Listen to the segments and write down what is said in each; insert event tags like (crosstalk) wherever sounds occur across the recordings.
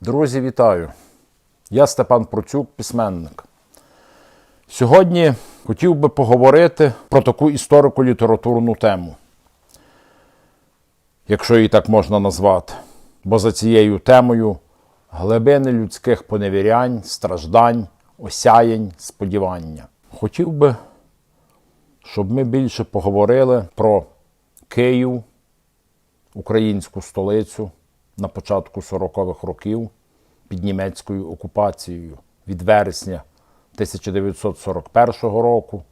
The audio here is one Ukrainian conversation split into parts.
Друзі, вітаю! Я Степан Процюк, письменник. Сьогодні хотів би поговорити про таку історико-літературну тему, якщо її так можна назвати. Бо за цією темою глибини людських поневірянь, страждань, осяянь, сподівання. Хотів би, щоб ми більше поговорили про Київ, українську столицю на початку 40-х років під німецькою окупацією від вересня 1941 року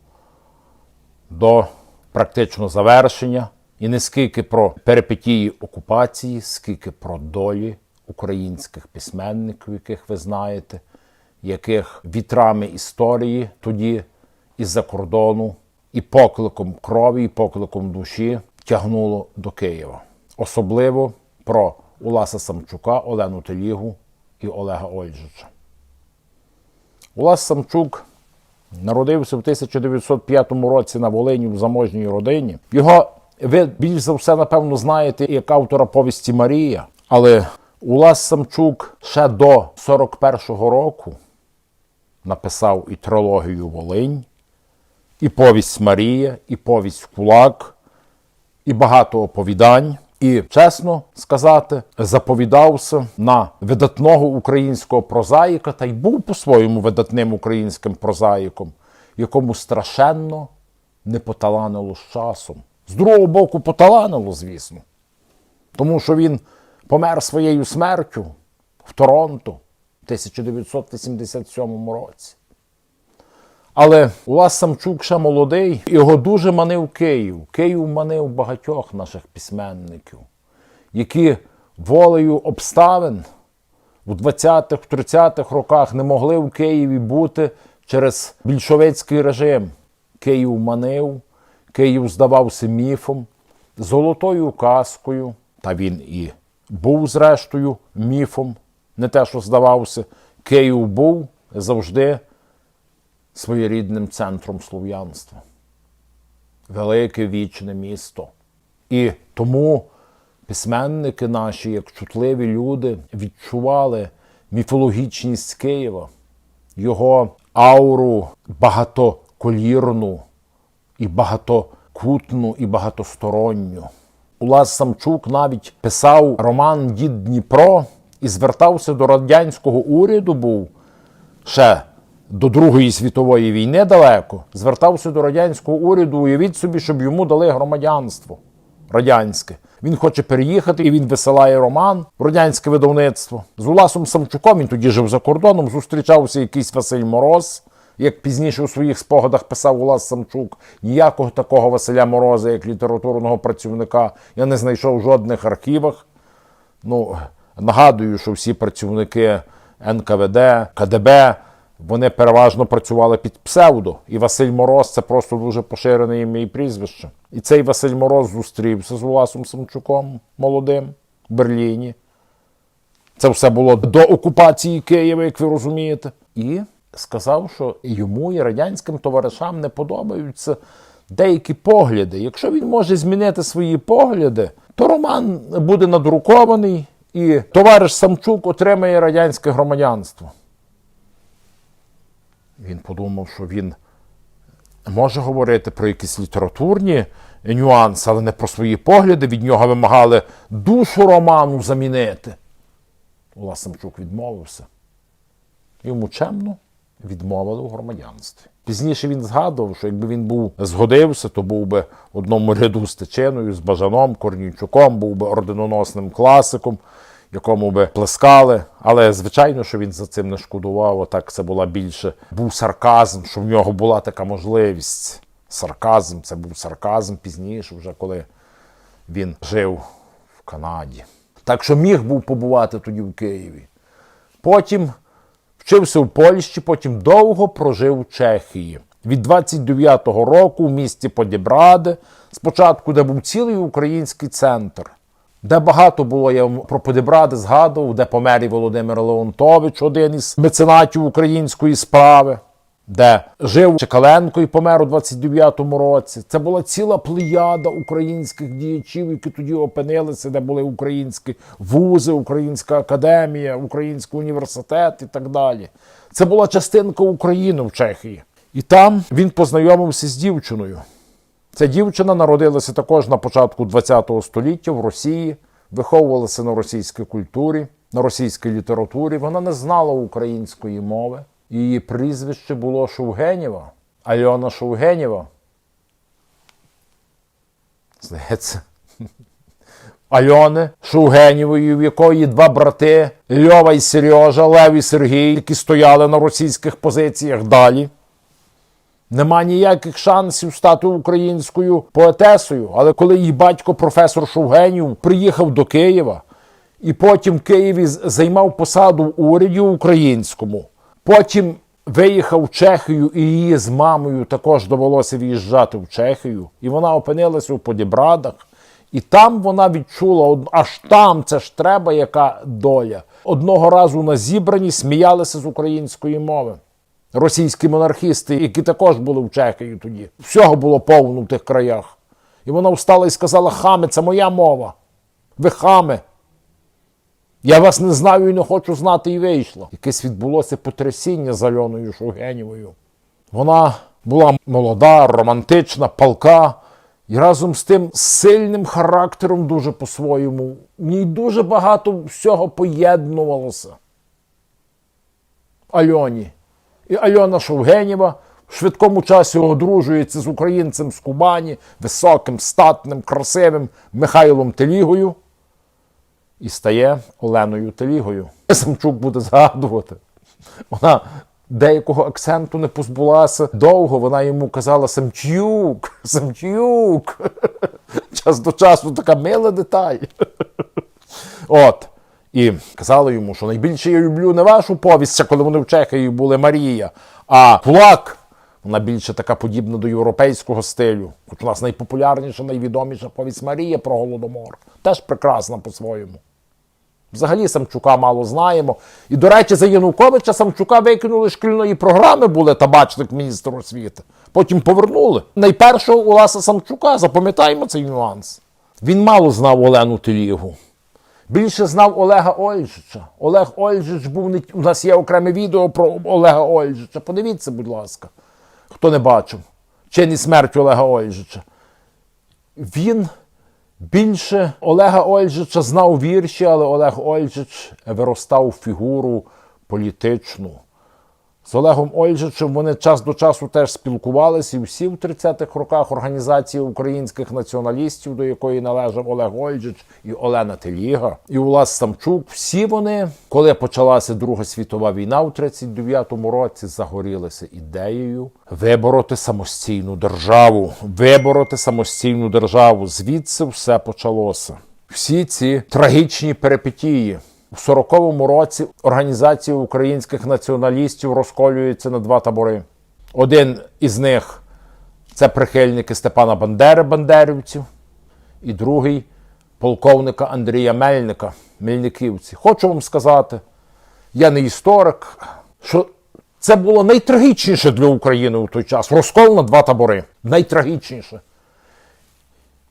до практично завершення. І не скільки про перипетії окупації, скільки про долі українських письменників, яких ви знаєте, яких вітрами історії тоді із-за кордону і покликом крові, і покликом душі тягнуло до Києва. Особливо про Уласа Самчука, Олену Телігу і Олега Ольжича. Улас Самчук народився в 1905 році на Волині в заможній родині. Його ви більш за все, напевно, знаєте як автора повісті Марія. Але Улас Самчук ще до 41-го року написав і трилогію Волинь, і повість Марія, і повість Кулак, і багато оповідань. І чесно сказати, заповідався на видатного українського прозаїка та й був по-своєму видатним українським прозаїком, якому страшенно не поталанило з часом. З другого боку, поталанило, звісно. Тому що він помер своєю смертю в Торонто в 1987 році. Але Улас Самчук ще молодий, його дуже манив Київ. Київ манив багатьох наших письменників, які волею обставин у 20-х, 30-х роках не могли в Києві бути через більшовицький режим. Київ манив, Київ здавався міфом, золотою казкою, та він і був, зрештою, міфом, не те, що здавався. Київ був завжди своєрідним центром слов'янства. Велике вічне місто. І тому письменники наші, як чутливі люди, відчували міфологічність Києва, його ауру багатоколірну і багатокутну і багатосторонню. Улас Самчук навіть писав роман Дід Дніпро і звертався до радянського уряду, був ще до Другої світової війни далеко, звертався до радянського уряду, уявіть собі, щоб йому дали громадянство радянське. Він хоче переїхати і він висилає роман в радянське видавництво. З Уласом Самчуком він тоді жив за кордоном, зустрічався якийсь Василь Мороз. Як пізніше у своїх спогадах писав Улас Самчук, ніякого такого Василя Мороза, як літературного працівника, я не знайшов в жодних архівах. Ну, нагадую, що всі працівники НКВД, КДБ, вони переважно працювали під псевдо. І Василь Мороз це просто дуже поширене ім'я і прізвище. І цей Василь Мороз зустрівся з Уласом Самчуком молодим в Берліні. Це все було до окупації Києва, як ви розумієте. І сказав, що йому і радянським товаришам не подобаються деякі погляди. Якщо він може змінити свої погляди, то роман буде надрукований, і товариш Самчук отримає радянське громадянство. Він подумав, що він може говорити про якісь літературні нюанси, але не про свої погляди. Від нього вимагали душу роману замінити. Власамчук відмовився. Йому чемно відмовили у громадянстві. Пізніше він згадував, що якби він був згодився, то був би в одному ряду з Тичиною, з Бажаном, Корнійчуком, був би орденоносним класиком, якому би плескали. Але звичайно, що він за цим не шкодував. Отак це була більше був сарказм, що в нього була така можливість. Сарказм, це був сарказм пізніше, вже коли він жив в Канаді. Так що міг був побувати тоді в Києві. Потім вчився в Польщі, потім довго прожив в Чехії. Від 29-го року в місті Подібраде, спочатку, де був цілий український центр, де багато було, я про Подібради згадував, де помер і Володимир Леонтович, один із меценатів української справи. де жив Чекаленко і помер у 29-му році. Це була ціла плеяда українських діячів, які тоді опинилися, де були українські вузи, українська академія, український університет і так далі. Це була частинка України в Чехії. І там він познайомився з дівчиною. Ця дівчина народилася також на початку ХХ століття в Росії, виховувалася на російській культурі, на російській літературі. Вона не знала української мови. Її прізвище було Шовгенєва, Альона Шовгенєва. Здається. (laughs) Альони Шовгенєвої, в якої два брати Льова і Сережа, Лев і Сергій, які стояли на російських позиціях далі. Нема ніяких шансів стати українською поетесою. Але коли її батько, професор Шовгенів, приїхав до Києва і потім в Києві займав посаду в уряді українському, потім виїхав в Чехію, і її з мамою також довелося в'їжджати в Чехію, і вона опинилася у Подібрадах. І там вона відчула, аж там це ж треба, яка доля. Одного разу на зібранні сміялися з української мови російські монархісти, які також були в Чехії тоді. Всього було повно в тих краях. І вона встала і сказала: хами, це моя мова. Ви хами. Я вас не знаю і не хочу знати, і вийшла. Якесь відбулося потрясіння з Альоною Шовгенєвою. Вона була молода, романтична, палка. І разом з тим сильним характером дуже по-своєму. В ній дуже багато всього поєднувалося. Альоні. І Альона Шовгенєва в швидкому часі одружується з українцем з Кубані, високим, статним, красивим Михайлом Телігою і стає Оленою Телігою. Самчук буде згадувати. Вона деякого акценту не позбулася довго. Вона йому казала Самчук, Самчук. Час до часу така мила деталь. От. І казала йому, що найбільше я люблю не вашу повість, коли вони в Чехії були Марія, а Кулак. Вона більше така подібна до європейського стилю. Хоч у нас найпопулярніша, найвідоміша повість Марія про Голодомор. Теж прекрасна по-своєму. Взагалі Самчука мало знаємо. І, до речі, за Януковича Самчука викинули шкільної програми, були табачник міністр освіти. Потім повернули. Найпершого Уласа Самчука, запам'ятаємо цей нюанс. Він мало знав Олену Телігу. Більше знав Олега Ольжича. Олег Ольжич був не... У нас є окреме відео про Олега Ольжича. Подивіться, будь ласка, хто не бачив. Чи не смерть Олега Ольжича. Він більше Олега Ольжича знав вірші, але Олег Ольжич виростав фігуру політичну. З Олегом Ольжичем вони час до часу теж спілкувалися, і всі в 30-х роках організації українських націоналістів, до якої належав Олег Ольжич і Олена Теліга, і Улас Самчук. Всі вони, коли почалася Друга світова війна у 39-му році, загорілися ідеєю вибороти самостійну державу, вибороти самостійну державу. Звідси все почалося. Всі ці трагічні перипетії. У 40-му році організація українських націоналістів розколюється на два табори. Один із них це прихильники Степана Бандери, бандерівців, і другий полковника Андрія Мельника, Мельниківці. Хочу вам сказати, я не історик, що це було найтрагічніше для України у той час. Розкол на два табори. Найтрагічніше.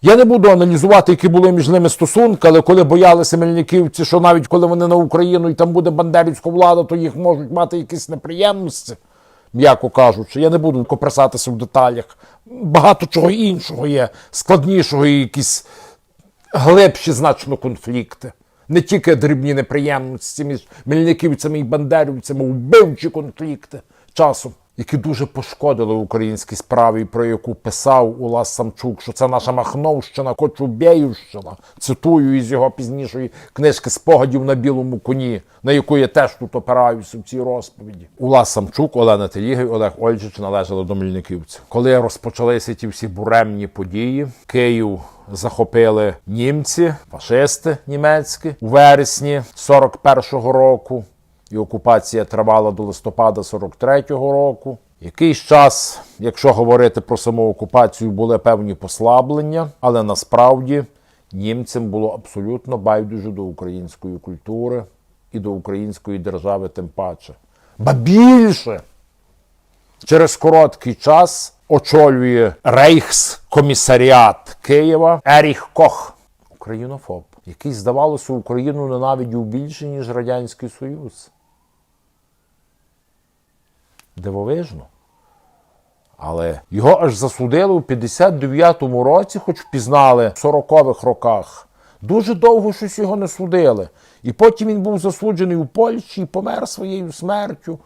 Я не буду аналізувати, які були між ними стосунки, але коли боялися мельниківці, що навіть коли вони на Україну і там буде бандерівська влада, то їх можуть мати якісь неприємності, м'яко кажучи. Я не буду копресатися в деталях. Багато чого іншого є, складнішого і якісь глибші значно конфлікти. Не тільки дрібні неприємності між мельниківцями і бандерівцями, вбивчі конфлікти часом, які дуже пошкодили українській справі, про яку писав Улас Самчук, що це наша Махновщина, Кочубєївщина. Цитую із його пізнішої книжки спогадів на білому коні, на яку я теж тут опираюся в цій розповіді. Улас Самчук, Олена Теліга і Олег Ольжич належали до мельниківців. Коли розпочалися ті всі буремні події, Київ захопили німці, фашисти німецькі у вересні 41-го року. І окупація тривала до листопада 43-го року. Якийсь час, якщо говорити про саму окупацію, були певні послаблення, але насправді німцям було абсолютно байдуже до української культури і до української держави тим паче. Ба більше! Через короткий час очолює Рейхскомісаріат Києва Еріх Кох, українофоб, який, здавалося, Україну ненавидів більше, ніж Радянський Союз. Дивовижно. Але його аж засудили у 59-му році, хоч впізнали в 40-х роках. Дуже довго щось його не судили. І потім він був засуджений у Польщі і помер своєю смертю,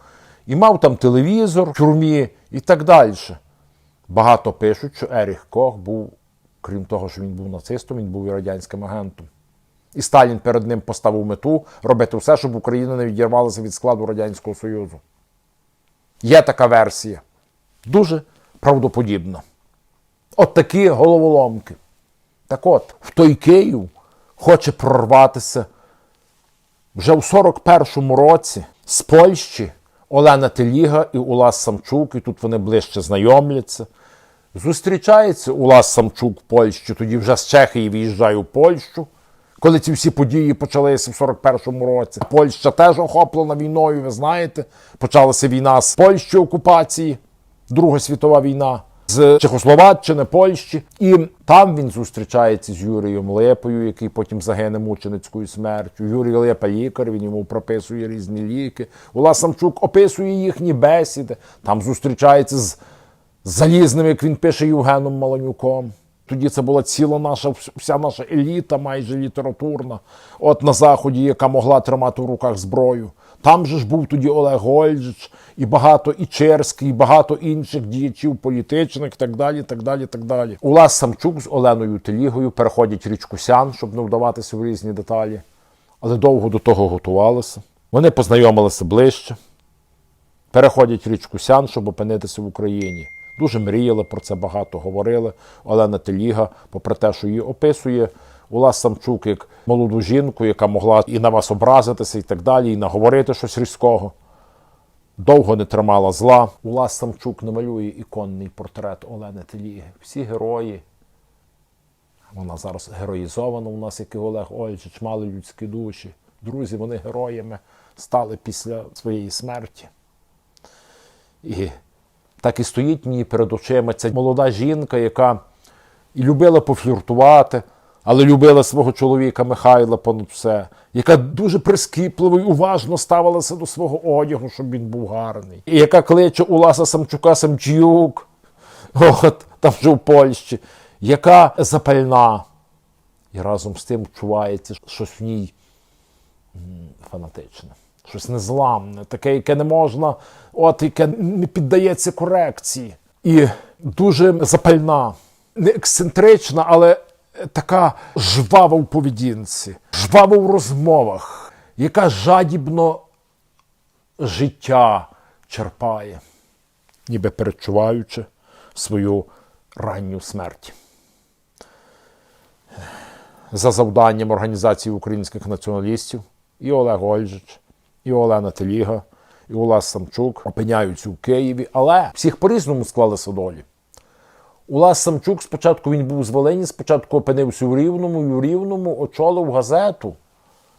і мав там телевізор в тюрмі і так далі. Багато пишуть, що Еріх Кох був, крім того, що він був нацистом, він був і радянським агентом. І Сталін перед ним поставив мету робити все, щоб Україна не відірвалася від складу Радянського Союзу. Є така версія. Дуже правдоподібна. От такі головоломки. Так от, в той Київ хоче прорватися вже у 41-му році з Польщі Олена Теліга і Улас Самчук, і тут вони ближче знайомляться. Зустрічається Улас Самчук в Польщі, тоді вже з Чехії виїжджає у Польщу. Коли ці всі події почалися в 41-му році, Польща теж охоплена війною, ви знаєте. Почалася війна з Польщі окупації, Друга світова війна, з Чехословаччини, Польщі. І там він зустрічається з Юрієм Лепою, який потім загине мученицькою смертю. Юрій Лепа лікар, він йому прописує різні ліки. Улас Самчук описує їхні бесіди. Там зустрічається з залізним, як він пише Євгеном Маланюком. Тоді це була ціла наша, вся наша еліта, майже літературна, от на Заході, яка могла тримати в руках зброю. Там же ж був тоді Олег Гольжич, і багато і Черський, і багато інших діячів політичних, так далі, так далі, так далі. Улас Самчук з Оленою Телігою переходять річку Сян, щоб не вдаватися в різні деталі, але довго до того готувалися. Вони познайомилися ближче, переходять річку Сян, щоб опинитися в Україні. Дуже мріяли про це, багато говорили. Олена Теліга, попри те, що її описує Улас Самчук як молоду жінку, яка могла і на вас образитися, і так далі, і наговорити щось різкого. Довго не тримала зла. Улас Самчук намалює іконний портрет Олени Теліги. Всі герої. Вона зараз героїзована у нас, як і Олег Ольчич, мали людські душі. Друзі, вони героями стали після своєї смерті. І так і стоїть мені перед очима ця молода жінка, яка і любила пофліртувати, але любила свого чоловіка Михайла понад все, яка дуже прискіпливо і уважно ставилася до свого одягу, щоб він був гарний. І яка кличе Уласа Самчука Самчук, от там вже в Польщі, яка запальна. І разом з тим чувається щось в ній фанатичне, щось незламне, таке, яке не можна, от яке не піддається корекції. І дуже запальна, не ексцентрична, але така жвава в поведінці, жвава в розмовах, яка жадібно життя черпає, ніби перечуваючи свою ранню смерть. За завданням Організації українських націоналістів і Олег Ольжич, і Олена Теліга, і Улас Самчук опиняються у Києві, але всіх по-різному склалися долі. Улас Самчук спочатку він був з Волині, спочатку опинився у Рівному, і у Рівному очолив газету,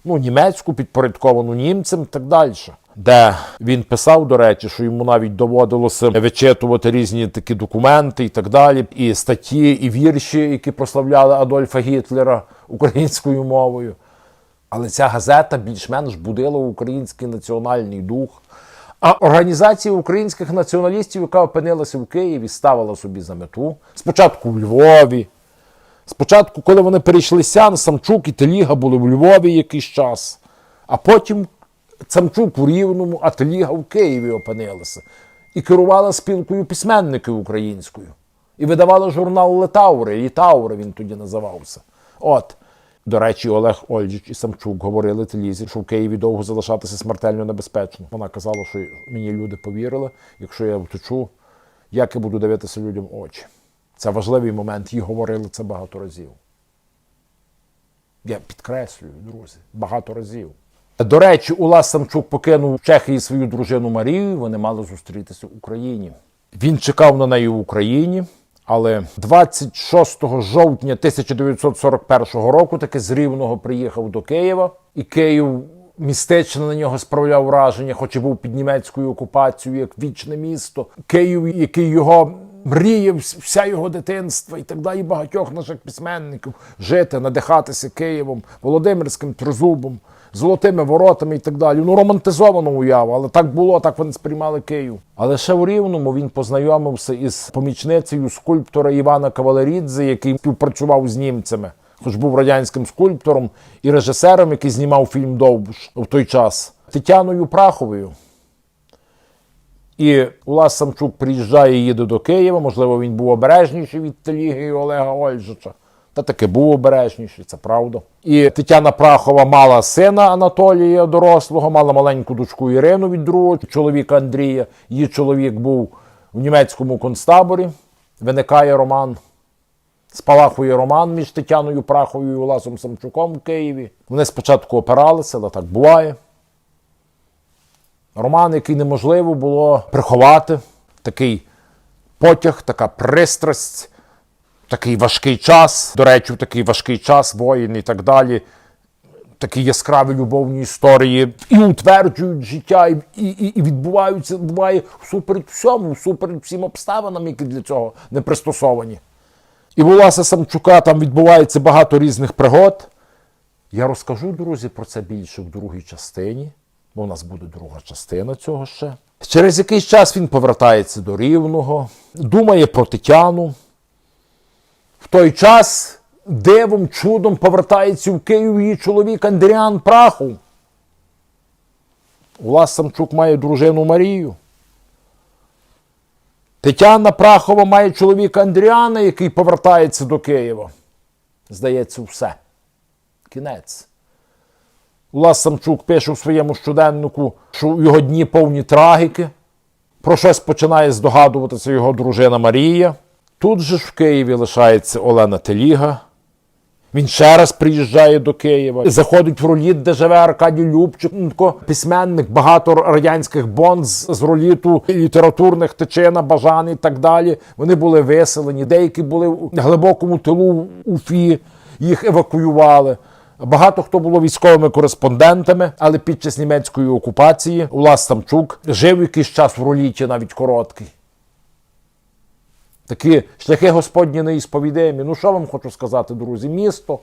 ну, німецьку, підпорядковану німцям і так далі. Де він писав, до речі, що йому навіть доводилося вичитувати різні такі документи і так далі, і статті, і вірші, які прославляли Адольфа Гітлера українською мовою. Але ця газета більш-менш будила український національний дух. А організація українських націоналістів, яка опинилася в Києві, ставила собі за мету спочатку в Львові. Спочатку, коли вони перейшли Сян, Самчук і Теліга були в Львові якийсь час, а потім Самчук у Рівному, а Теліга в Києві опинилися. І керувала спілкою письменників українською. І видавала журнал Летаури, Літаури він тоді називався. От. До речі, Олег Ольжич і Самчук говорили Телізі, що в Києві довго залишатися смертельно небезпечно. Вона казала, що мені люди повірили, якщо я втечу, як я буду дивитися людям в очі. Це важливий момент, їй говорили це багато разів. Я підкреслюю, друзі, багато разів. До речі, Улас Самчук покинув в Чехії свою дружину Марію, вони мали зустрітися в Україні. Він чекав на неї в Україні, але 26 жовтня 1941 року таки з Рівного приїхав до Києва, і Київ містично на нього справляв враження, хоч і був під німецькою окупацією, як вічне місто. Київ, який його мріяв вся його дитинства і так далі, багатьох наших письменників жити, надихатися Києвом, Володимирським тризубом, золотими воротами і так далі. Ну, романтизовано уява, але так було, так вони сприймали Київ. Але ще у Рівному він познайомився із помічницею скульптора Івана Кавалерідзе, який співпрацював з німцями, хоч був радянським скульптором і режисером, який знімав фільм Довбуш в той час, Тетяною Праховою. І Улас Самчук приїжджає і їде до Києва. Можливо, він був обережніший від Теліги Олега Ольжича. Та таки був обережніший, це правда. І Тетяна Прахова мала сина Анатолія дорослого, мала маленьку дочку Ірину від другого чоловіка Андрія. Її чоловік був в німецькому концтаборі. Виникає роман. Спалахує роман між Тетяною Праховою і Уласом Самчуком в Києві. Вони спочатку опиралися, але так буває. Роман, який неможливо було приховати, такий потяг, така пристрасть, такий важкий час. До речі, в такий важкий час, воїн і так далі. Такі яскраві любовні історії і утверджують життя, і, і, і відбуваються буває всуперед всьому, всуперед всім обставинам, які для цього не пристосовані. І Уласа Самчука там відбувається багато різних пригод. Я розкажу, друзі, про це більше в другій частині, бо в нас буде друга частина цього ще. Через якийсь час він повертається до Рівного, думає про Тетяну. В той час дивом, чудом повертається в Київ її чоловік Андріан Прахов. Улас Самчук має дружину Марію. Тетяна Прахова має чоловіка Андріана, який повертається до Києва. Здається, все. Кінець. Улас Самчук пише в своєму щоденнику, що його дні повні трагіки. Про щось починає здогадуватися його дружина Марія. Тут же ж в Києві лишається Олена Теліга. Він ще раз приїжджає до Києва, заходить в роліт, де живе Аркадій Любченко, письменник, багато радянських бонд з роліту, літературних Тичина, Бажан і так далі. Вони були виселені, деякі були в глибокому тилу Уфі, їх евакуювали. Багато хто було військовими кореспондентами, але під час німецької окупації Улас Самчук жив якийсь час в роліті, навіть короткий. Такі шляхи Господні неісповідимі. Ну, що вам хочу сказати, друзі? Місто.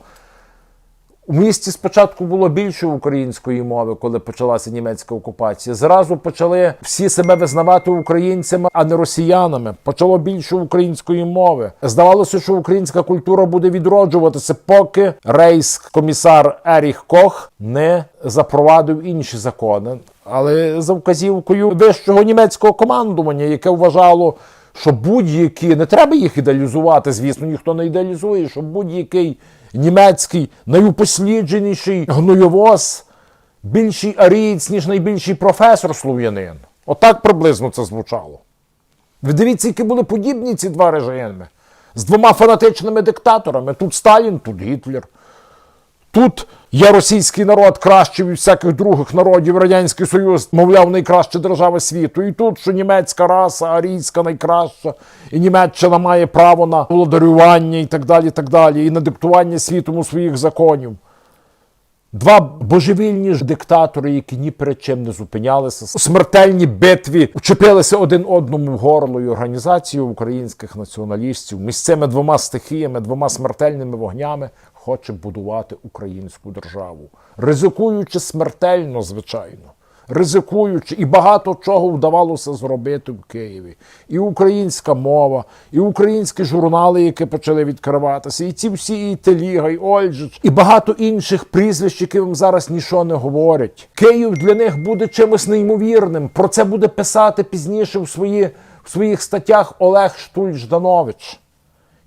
У місті спочатку було більше української мови, коли почалася німецька окупація. Зразу почали всі себе визнавати українцями, а не росіянами. Почало більше української мови. Здавалося, що українська культура буде відроджуватися, поки рейс-комісар Еріх Кох не запровадив інші закони. Але за вказівкою вищого німецького командування, яке вважало що будь-які, не треба їх ідеалізувати, звісно, ніхто не ідеалізує, що будь-який німецький найупослідженіший гнойовоз, більший арієць, ніж найбільший професор слов'янин. Отак приблизно це звучало. Ви дивіться, які були подібні ці два режими з двома фанатичними диктаторами. Тут Сталін, тут Гітлер. Тут є російський народ кращий від всяких других народів. Радянський Союз, мовляв, найкраща держава світу. І тут, що німецька раса, арійська найкраща, і Німеччина має право на володарювання і так далі, і так далі, і на диктування світом своїх законів. Два божевільні ж диктатори, які ні перед чим не зупинялися, у смертельній битві вчепилися один одному в горло і організацію українських націоналістів між цими двома стихіями, двома смертельними вогнями хоче будувати українську державу, ризикуючи смертельно, звичайно. Ризикуючи, і багато чого вдавалося зробити в Києві. І українська мова, і українські журнали, які почали відкриватися, і ці всі і Теліга, і Ольжич, і багато інших прізвищ, які вам зараз нічого не говорять. Київ для них буде чимось неймовірним. Про це буде писати пізніше в, свої, в своїх статтях Олег Штуль-Жданович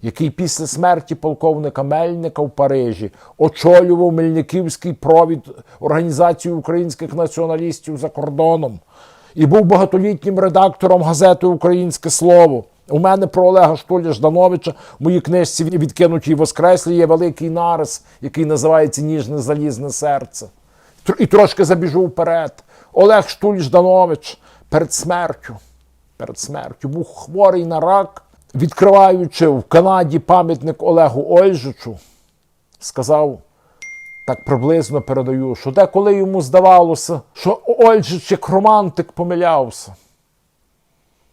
який після смерті полковника Мельника в Парижі очолював Мельниківський провід Організації українських націоналістів за кордоном і був багатолітнім редактором газети Українське Слово. У мене про Олега Штуля Ждановича в моїй книжці відкинуті воскреслі є великий нарис, який називається Ніжне залізне серце. І трошки забіжу вперед. Олег Штуль Жданович перед смертю, перед смертю був хворий на рак відкриваючи в Канаді пам'ятник Олегу Ольжичу, сказав, так приблизно передаю, що деколи йому здавалося, що Ольжич як романтик помилявся.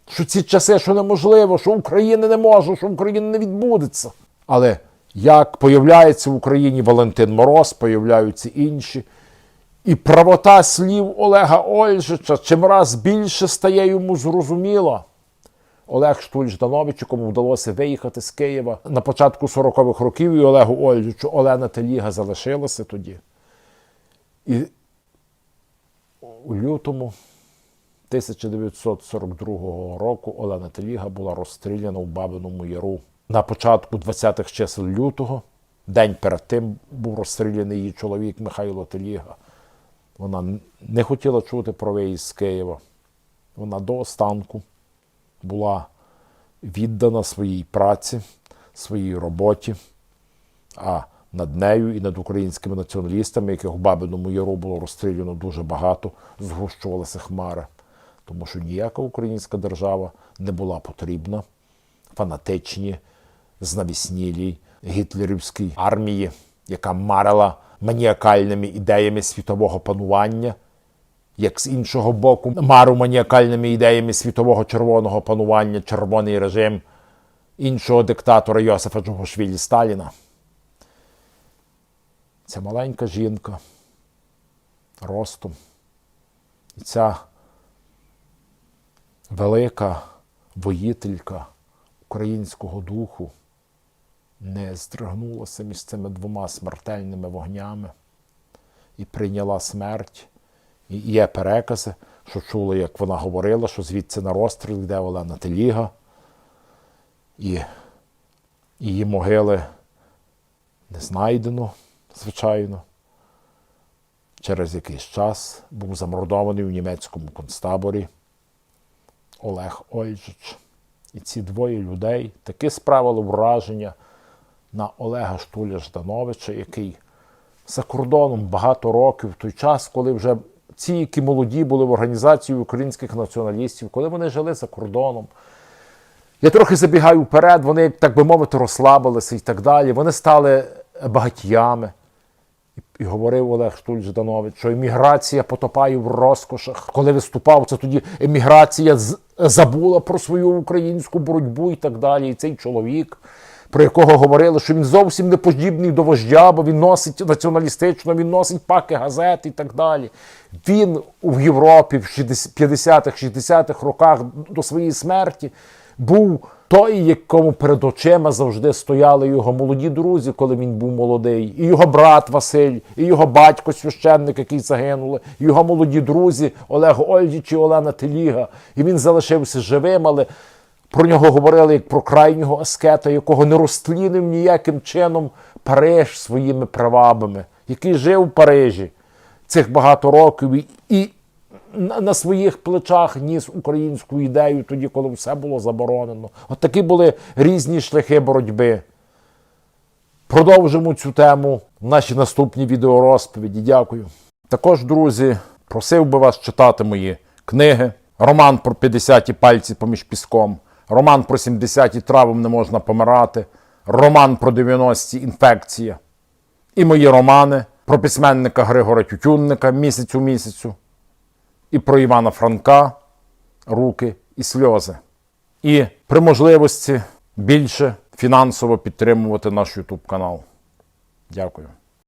Що ці часи, що неможливо, що України не може, що України не відбудеться. Але як появляється в Україні Валентин Мороз, появляються інші. І правота слів Олега Ольжича чим раз більше стає йому зрозуміла. Олег Штуль Жданович, якому вдалося виїхати з Києва на початку 40-х років, і Олегу Ольжичу Олена Теліга залишилася тоді. І у лютому 1942 року Олена Теліга була розстріляна в Бабиному Яру. На початку 20-х чисел лютого, день перед тим, був розстріляний її чоловік Михайло Теліга. Вона не хотіла чути про виїзд з Києва. Вона до останку була віддана своїй праці, своїй роботі, а над нею і над українськими націоналістами, яких в Бабиному Яру було розстріляно дуже багато, згущувалися хмари. Тому що ніяка українська держава не була потрібна фанатичній, знавіснілій гітлерівській армії, яка марила маніакальними ідеями світового панування, як з іншого боку, мару маніакальними ідеями світового червоного панування, червоний режим іншого диктатора Йосифа Джугошвілі Сталіна. Ця маленька жінка ростом. І ця велика воїтелька українського духу не здригнулася між цими двома смертельними вогнями і прийняла смерть. Є перекази, що чули, як вона говорила, що звідси на розстріл йде Олена Теліга, і її могили не знайдено, звичайно. Через якийсь час був замордований у німецькому концтаборі Олег Ольжич. І ці двоє людей таки справили враження на Олега Штуля Ждановича, який за кордоном багато років, в той час, коли вже ці, які молоді були в організації українських націоналістів, коли вони жили за кордоном. Я трохи забігаю вперед, вони, так би мовити, розслабилися і так далі. Вони стали багатіями. І, говорив Олег Штуль Жданович, що еміграція потопає в розкошах. Коли виступав, це тоді еміграція забула про свою українську боротьбу і так далі. І цей чоловік, про якого говорили, що він зовсім не подібний до вождя, бо він носить націоналістично, він носить паки газет і так далі. Він в Європі в 50-х, 60-х роках до своєї смерті був той, якому перед очима завжди стояли його молоді друзі, коли він був молодий, і його брат Василь, і його батько священник, який загинули, і його молоді друзі Олег Ольдіч і Олена Теліга. І він залишився живим, але про нього говорили як про крайнього аскета, якого не розтлінив ніяким чином Париж своїми правабами, який жив в Парижі цих багато років і, на своїх плечах ніс українську ідею тоді, коли все було заборонено. От такі були різні шляхи боротьби. Продовжимо цю тему в нашій наступній відеорозповіді. Дякую. Також, друзі, просив би вас читати мої книги. Роман про 50 пальці поміж піском, роман про 70 травам не можна помирати, роман про 90-ті інфекція. І мої романи про письменника Григора Тютюнника місяць у місяцю і про Івана Франка руки і сльози. І при можливості більше фінансово підтримувати наш YouTube канал. Дякую.